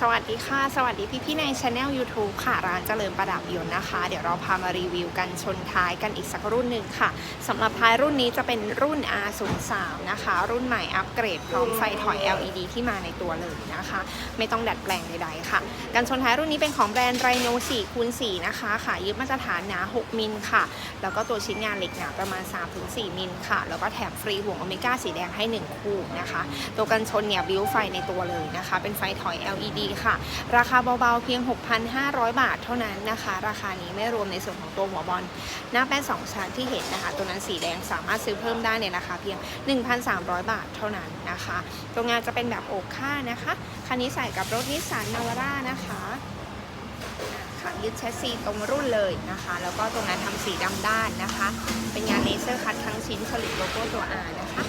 สวัสดีค่ะ สวัสดีพี่พี่ๆในช anel YouTube ค่ะ ร้านเจริญประดับยนต์นะคะ เดี๋ยวเราพามารีวิวกันชนท้ายกันอีกสักรุ่นหนึ่งค่ะสำหรับท้ายรุ่นนี้จะเป็นรุ่น R03 นะคะ รุ่นใหม่อัปเกรดพร้อมไฟถอย LED ที่มาในตัวเลยนะคะ ไม่ต้องดัดแปลงใดๆค่ะ กันชนท้ายรุ่นนี้เป็นของแบรนด์ไรโน4คูณ4นะคะค่ะยึดมาตรฐานหนา 6 มิลค่ะ แล้วก็ตัวชิ้นงานเหล็กหนาประมาณ 3-4 มิลค่ะ แล้วก็แถมฟรีห่วงโอเมก้าสีแดงให้ 1 คู่นะคะ ตัวกันชนเนี่ยบิวไฟในตัวเลยนะคะ เป็นไฟถอย LED ค่ะ ราคาเบาๆเพียง 6,500 บาทเท่านั้นนะคะ ราคานี้ไม่รวมในส่วนของตัวหัวบอลหน้าแป้น2ชั้นที่เห็นนะคะ ตัวนั้นสีแดงสามารถซื้อเพิ่มได้ในราคาเพียง 1,300 บาทเท่านั้นนะคะตัวงานจะเป็นแบบโอกค่านะคะคันนี้ใส่กับรถนิสสันนาวาร่านะคะอ่าค่ะยึดแชสซีตรงรุ่นเลยนะคะ แล้วก็ตรงนั้นทำสีดำด้านนะคะ เป็นงานเลเซอร์คัดทั้งชิ้นผลิตโลโก้ตัว R นะคะ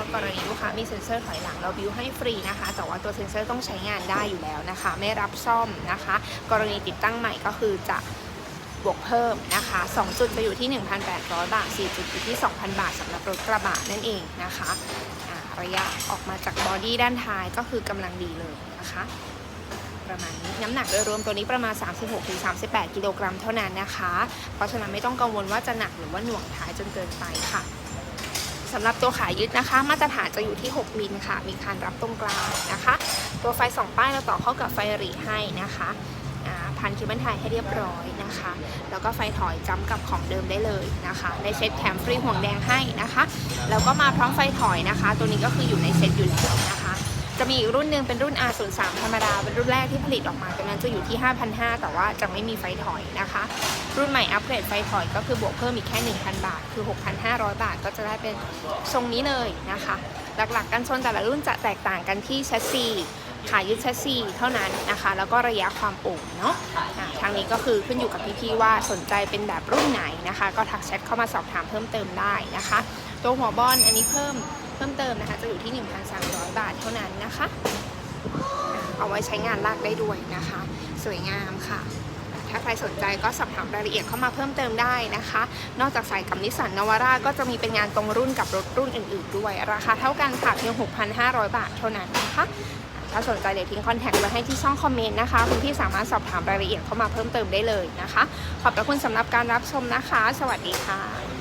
ก็กรณีลูกค้ามีเซ็นเซอร์ถอยหลังเราบิวให้ฟรีนะคะ แต่ว่าตัวเซ็นเซอร์ต้องใช้งานได้อยู่แล้วนะคะ ไม่รับซ่อมนะคะ กรณีติดตั้งใหม่ก็คือจะบวกเพิ่มนะคะ 2 จุดจะอยู่ที่ 1,800 บาท 4 จุดอยู่ที่ 2,000 บาทสำหรับรถกระบะนั่นเองนะคะระยะออกมาจากบอดี้ด้านท้ายก็คือกำลังดีเลยนะคะ ประมาณนี้น้ำหนักโดยรวมตัวนี้ประมาณ 36-38 กิโลกรัมเท่านั้นนะคะ เพราะฉะนั้นไม่ต้องกังวลว่าจะหนักหรือว่าหน่วงท้ายจนเกินไปค่ะ สำหรับตัวขายึดนะคะ มาตรฐานจะอยู่ที่ 6 มิลค่ะ มีคานรับตรงกลางนะคะ ตัวไฟ 2 ป้ายเราต่อเข้ากับไฟหรีให้นะคะพันคิบันไทยให้เรียบร้อยนะคะ แล้วก็ไฟถอยจำกับของเดิมได้เลยนะคะในเซ็ตแถมฟรีห่วงแดงให้นะคะ แล้วก็มาพร้อมไฟถอยนะคะ ตัวนี้ก็คืออยู่ในเซ็ตอยู่แล้วนะคะ จะมีอีกรุ่นหนึ่งเป็นรุ่น R03 ธรรมดา เป็นรุ่นแรกที่ผลิตออกมาตัวนั้นจะอยู่ที่ 5,500 แต่ว่าจะไม่มีไฟถอยนะคะ รุ่นใหม่อัปเกรดไฟถอยก็คือบวกเพิ่มอีกแค่ 1,000 บาท คือ 6,500 บาทก็จะได้เป็นทรงนี้เลยนะคะ หลักๆ กันชนแต่ละรุ่นจะแตกต่างกันที่แชสซีขายึดแชสซีเท่านั้นนะคะ แล้วก็ระยะความโป่งเนาะทางนี้ก็คือขึ้นอยู่กับพี่ๆว่าสนใจเป็นแบบรุ่นไหนนะคะ ก็ทักแชทเข้ามาสอบถามเพิ่มเติมได้นะคะ ตัวหัวบอลอันนี้เพิ่ม พิ่มเติมนะคะ จะอยู่ที่ 1,300 บาทเท่านั้นนะคะ เอาไว้ใช้งานลากได้ด้วยนะคะ สวยงามค่ะ ถ้าใครสนใจก็สอบถามรายละเอียดเข้ามาเพิ่มเติมได้นะคะ นอกจากใส่กับนิสสันนวาร่าก็จะมีเป็นงานตรงรุ่นกับรถรุ่นอื่น ๆ ด้วย ราคาเท่ากันค่ะเพียง 6,500 บาทเท่านั้นนะคะถ้าสนใจเดี๋ยวทิ้งคอนแทคไว้ให้ที่ช่องคอมเมนต์นะคะคุณพี่สามารถสอบถามรายละเอียดเข้ามาเพิ่มเติมได้เลยนะคะ ขอบพระคุณสำหรับการรับชมนะคะ สวัสดีค่ะ